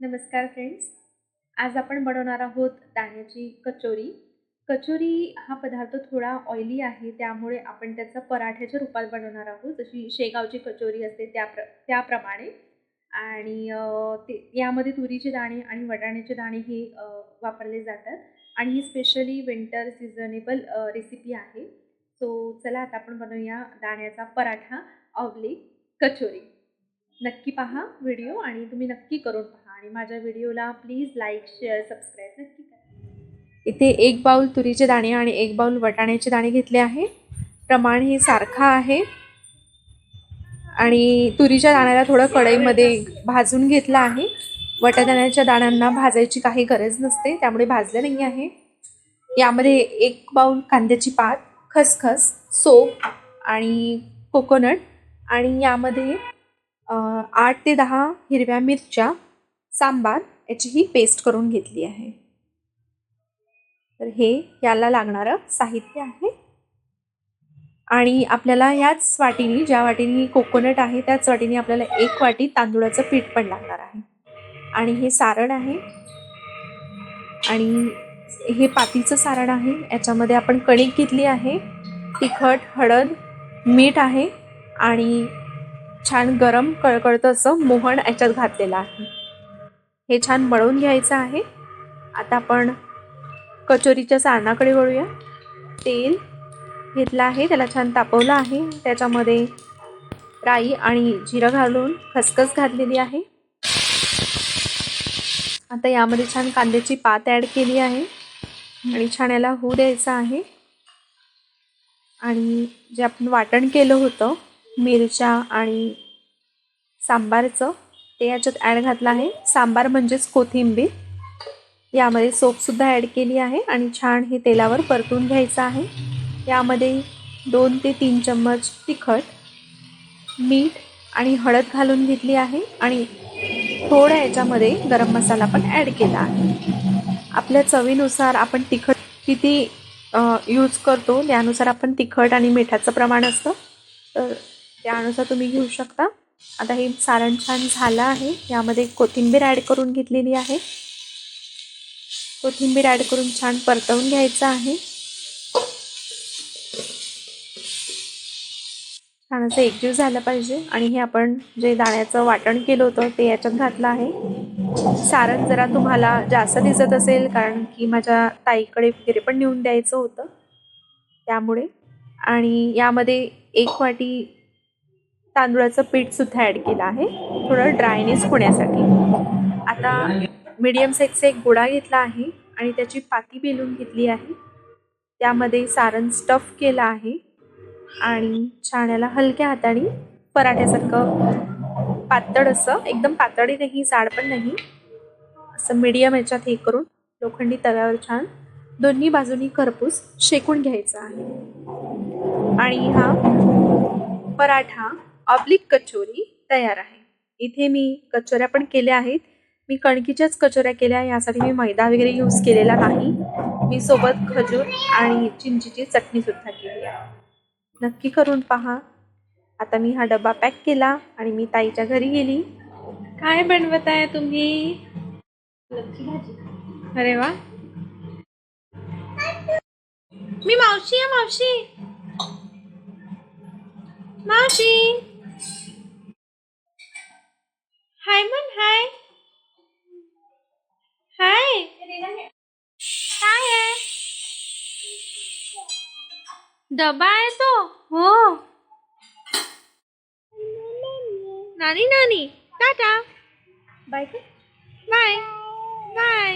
नमस्कार फ्रेंड्स आज आपण बनवणार आहोत दाण्याची कचोरी. कचोरी हा पदार्थ थोडा ऑइली आहे त्यामुळे आपण त्याचा पराठ्याच्या रूपात बनवणार आहोत. जशी शेगावची कचोरी असते त्या प्र त्याप्रमाणे. आणि ते यामध्ये तुरीचे दाणे आणि वटाण्याचे दाणे हे वापरले जातात. आणि ही स्पेशली विंटर सिझनेबल रेसिपी आहे. सो चला आता आपण बनवूया दाण्याचा पराठा ऑब्लिक कचोरी. नक्की पहा व्हिडिओ आणि तुम्ही नक्की करून पहा. आणि माझ्या व्हिडिओला प्लीज लाईक शेअर सबस्क्राईब नक्की करा. इथे एक बाऊल तुरीचे दाणे आणि एक बाऊल वटाण्याचे दाणे घेतले आहे. प्रमाण हे सारखं आहे. आणि तुरीच्या दाण्याला थोडं कढईमध्ये भाजून घेतलं आहे. वटाण्याच्या दाण्यांना भाजायची काही गरज नसते त्यामुळे भाजलं नाही आहे. यामध्ये एक बाऊल कांद्याची पात खसखस सोप आणि कोकोनट आणि यामध्ये आठ ते दहा हिरव्या मिरच्या सांबार याची ही पेस्ट करून घेतली आहे. तर हे याला लागणारं साहित्य आहे. आणि आपल्याला याच वाटीने ज्या वाटीने कोकोनट आहे त्याच वाटीने आपल्याला एक वाटी तांदूळाचं पीठ पण लागणार आहे. आणि हे सारण आहे. आणि हे पातीचं सारण आहे. याच्यामध्ये आपण कणिक घेतली आहे. तिखट हळद मीठ आहे. आणि छान गरम कळकळतं असं मोहन याच्यात घातलेलं आहे. हे छान मळून घ्यायचं आहे. आता आपण कचोरीच्या सारणाकडे वळूया. तेल घेतलं आहे त्याला छान तापवलं आहे. त्याच्यामध्ये राई आणि जिरं घालून खसखस घातलेली आहे. आता यामध्ये छान कांद्याची पात ॲड केली आहे आणि छान याला होऊ द्यायचं आहे. आणि जे आपण वाटण केलं होतं मिरच्या आणि सांबारचं ते याच्यात ॲड घातलं आहे. सांबार म्हणजेच कोथिंबीर. यामध्ये सोपसुद्धा ॲड केली आहे आणि छान हे तेलावर परतून घ्यायचं आहे. यामध्ये दोन ते तीन चम्मच तिखट मीठ आणि हळद घालून घेतली आहे आणि थोडा याच्यामध्ये गरम मसाला पण ॲड केला आहे. आपल्या चवीनुसार आपण तिखट किती यूज करतो त्यानुसार आपण तिखट आणि मिठाचं प्रमाण असतं. तर त्यानुसार तुम्ही घेऊ शकता. आता हे सारण छान झालं आहे. यामध्ये कोथिंबीर ॲड करून घेतलेली आहे. कोथिंबीर ॲड करून छान परतवून घ्यायचं आहे. छान असं एकजीव झालं पाहिजे. आणि हे आपण जे दाण्याचं वाटण केलं होतं ते याच्यात घातलं आहे. सारण जरा तुम्हाला जास्त दिसत असेल कारण की माझ्या ताईकडे वगैरे पण नेऊन द्यायचं होतं. त्यामुळे. आणि यामध्ये एक वाटी तांदूळाचं पीठसुद्धा ॲड केलं आहे. थोडं ड्रायनेस होण्यासाठी. आता मीडियम साईजचा एक गोळा घेतला आहे आणि त्याची पाती बेलून घेतली आहे. त्यामध्ये सारण स्टफ केलं आहे. आणि छान याला हलक्या हाताने पराठ्यासारखं पातळ असं एकदम पातळी नाही जाड पण नाही. असं मीडियम याच्यात हे करून लोखंडी तव्यावर छान दोन्ही बाजूनी खरपूस शेकून घ्यायचा आहे. आणि हा पराठा ऑब्लिक कचोरी तयार आहे. इथे मी कचोऱ्या पण केल्या आहेत. मी कणकीच्याच कचोऱ्या केल्या यासाठी मी मैदा वगैरे यूज केलेला नाही. मी सोबत खजूर आणि चिंचीची चटणी सुद्धा केली आहे. नक्की करून पहा. आता मी हा डबा पॅक केला आणि मी ताईच्या घरी गेली. काय बनवत आहे तुम्ही अरे वा. मी मावशी आहे मावशी. मावशी. हाय मन हाय हाय काय आहे डबा आहे तो हो नानी नानी टाटा बाय बाय बाय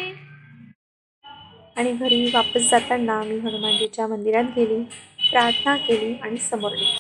आणि घरी वापस जाताना मी हनुमानजीच्या मंदिरात गेली प्रार्थना केली आणि समोर